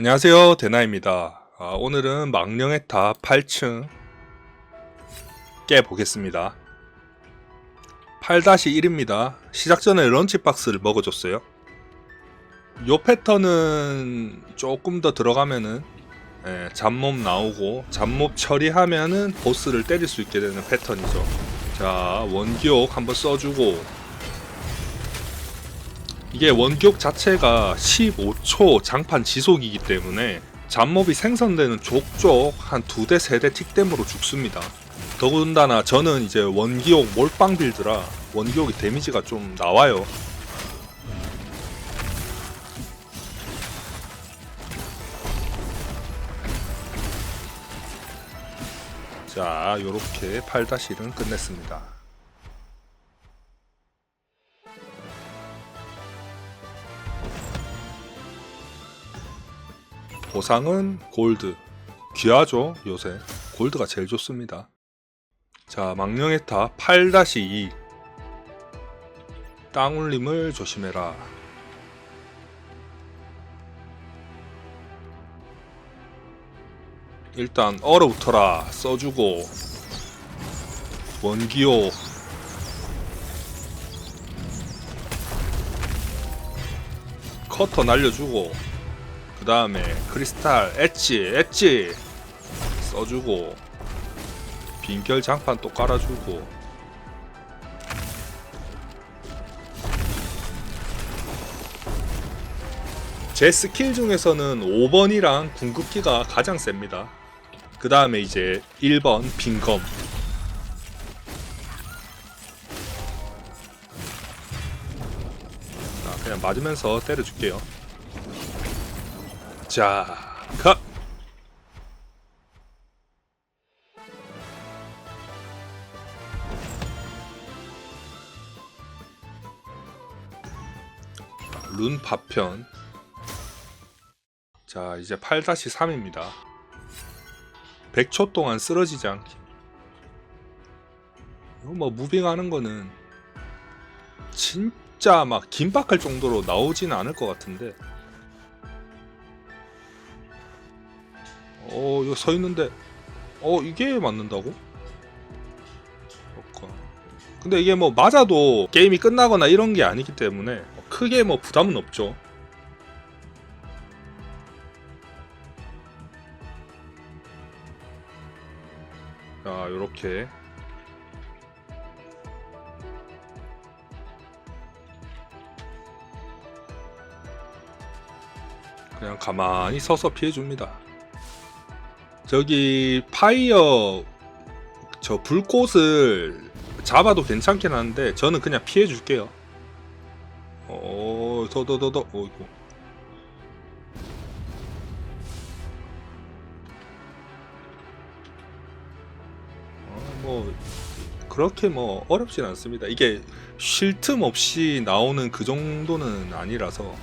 안녕하세요. 대나입니다. 아, 오늘은 망령의 탑 8층 깨보겠습니다. 8-1입니다. 시작 전에 런치 박스를 먹어줬어요. 요 패턴은 조금 더 들어가면은 예, 잡몹 나오고 잡몹 처리하면은 보스를 때릴 수 있게 되는 패턴이죠. 자 원기옥 한번 써주고 이게 원기옥 자체가 15초 장판 지속이기 때문에 잡몹이 생성되는 족족 한 두 대 세 대 틱댐으로 죽습니다. 더군다나 저는 이제 원기옥 몰빵 빌드라 원기옥이 데미지가 좀 나와요. 자, 요렇게 8-1은 끝냈습니다. 보상은 골드. 귀하죠, 요새. 골드가 제일 좋습니다. 자, 망령의 탑 8-2. 땅 울림을 조심해라. 일단 얼어붙어라 써주고 원기호 커터 날려주고 그 다음에 크리스탈 엣지 엣지. 써주고 빈결 장판 또 깔아주고. 제 스킬 중에서는 5번이랑 궁극기가 가장 셉니다. 그 다음에 이제 1번 빈검. 자 그냥 맞으면서 때려줄게요 자, 가. 룬 파편. 자, 이제 8-3입니다. 100초 동안 쓰러지지 않기. 이거 뭐 무빙하는 거는 진짜 막 긴박할 정도로 나오지는 않을 것 같은데 어 이거 서 있는데 어 이게 맞는다고? 그렇구나. 근데 이게 뭐 맞아도 게임이 끝나거나 이런 게 아니기 때문에 크게 뭐 부담은 없죠. 자 요렇게 그냥 가만히 서서 피해줍니다. 저기 파이어 저 불꽃을 잡아도 괜찮긴 한데 저는 그냥 피해 줄게요. 어, 더더더더, 어이구. 어, 뭐 그렇게 뭐 어렵진 않습니다. 이게 쉴 틈 없이 나오는 그 정도는 아니라서.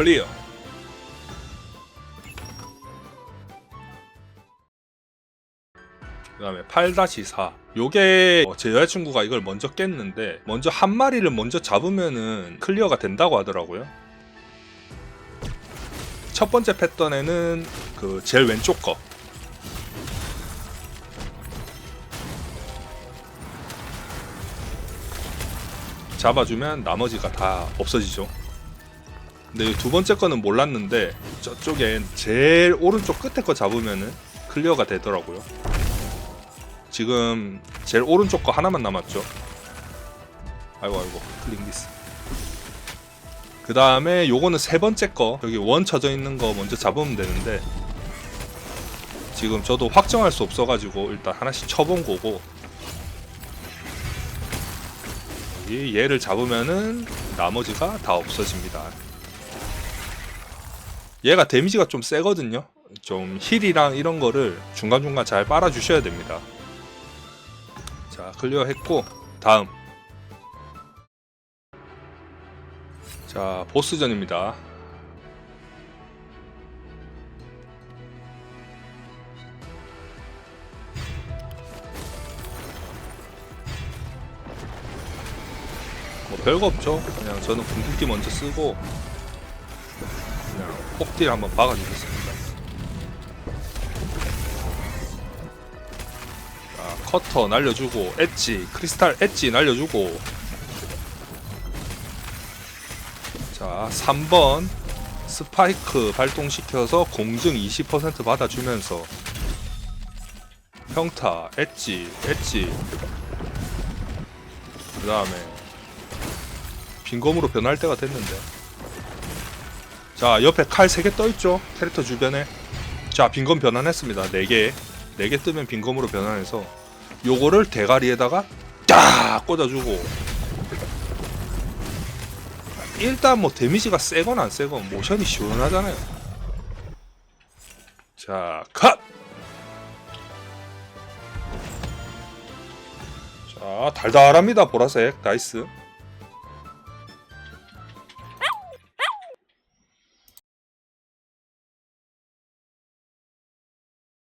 클리어. 그 다음에 8-4 요게 어, 제 여자친구가 이걸 먼저 깼는데 먼저 한 마리를 먼저 잡으면은 클리어가 된다고 하더라고요. 첫 번째 패턴에는 그 제일 왼쪽 거. 잡아주면 나머지가 다 없어지죠 근데 두 번째 거는 몰랐는데 저쪽엔 제일 오른쪽 끝에 거 잡으면은 클리어가 되더라고요. 지금 제일 오른쪽 거 하나만 남았죠. 아이고 아이고 클릭 미스. 그 다음에 요거는 세 번째 거 여기 원 쳐져 있는 거 먼저 잡으면 되는데 지금 저도 확정할 수 없어가지고 일단 하나씩 쳐본 거고 이 얘를 잡으면은 나머지가 다 없어집니다. 얘가 데미지가 좀 세거든요. 좀 힐이랑 이런 거를 중간중간 잘 빨아주셔야 됩니다. 자, 클리어 했고, 다음. 자, 보스전입니다. 뭐 별거 없죠. 그냥 저는 궁극기 먼저 쓰고 폭딜 한번 박아주겠습니다. 자, 커터 날려주고 엣지, 크리스탈 엣지 날려주고. 자, 3번 스파이크 발동시켜서 공증 20% 받아주면서 평타, 엣지, 엣지. 그 다음에 빈검으로 변할 때가 됐는데 자 옆에 칼 3개 떠있죠? 캐릭터 주변에. 자 빈검 변환했습니다. 4개. 4개 뜨면 빈검으로 변환해서 요거를 대가리에다가 딱 꽂아주고. 일단 뭐 데미지가 세건 안 세건 모션이 시원하잖아요. 자 컷! 자 달달합니다 보라색. 나이스